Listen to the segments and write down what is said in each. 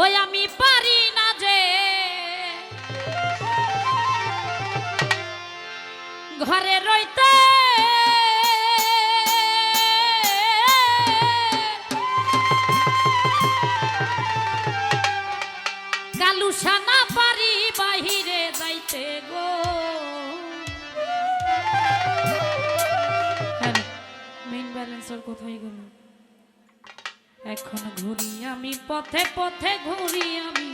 ওই আমি পারি না যে। ঘরে রইতে। কালুসা না পারি বাহিরে যাইতে গো। মেইন ব্যালেন্সার কোথায় গেল। এখন ঘুরি আমি, পথে পথে ঘুরি আমি।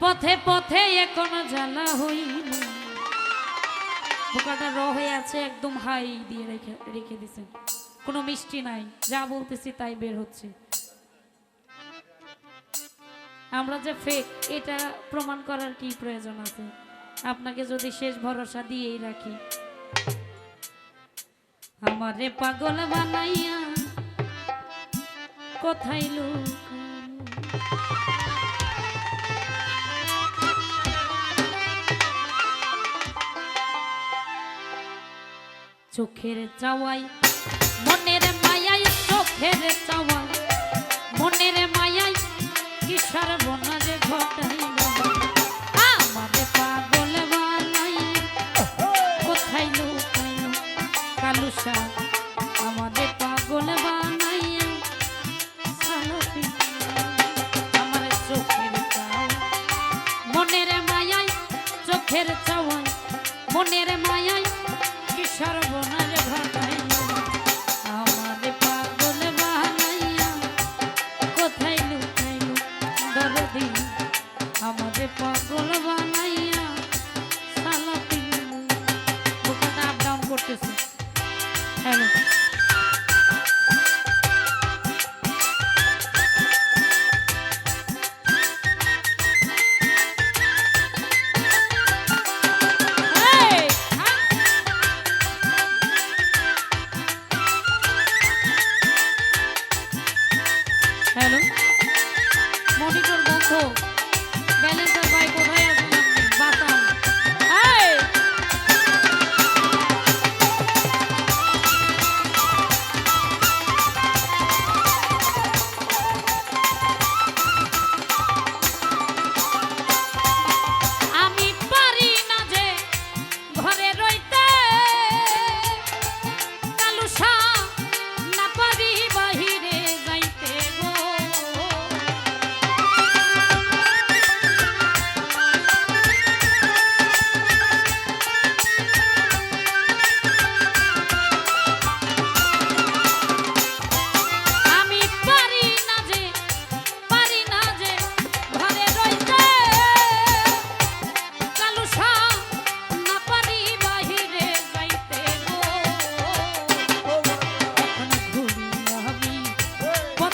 পথে পথে এখন জ্বালা হইল বোকাটা র হয়ে আছে, একদম হাই দিয়ে রেখে রেখে দিছে। কোনো মিষ্টি নাই, যা বলতেছি তাই বের হচ্ছে। আমরা যে ফেক এটা প্রমাণ করার কি প্রয়োজন আছে? আপনাকে যদি শেষ ভরসা দিয়েই রাখি। আমারে পাগল বানাইয়া কোথায় লুকানো? চোখের চাওয়াই, মনের মায়াই, চোখের চাওয়াই, মনের মায়াই কিসর বনারে ঘটাইল ব্যালেন্সার ভাই। কোথায়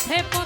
পথে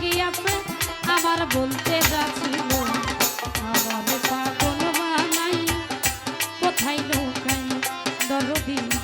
গিয়াছে আমার বলতে যাচ্ছিল আমার পাগল বানাই কোথায় নৌকাই দরদিন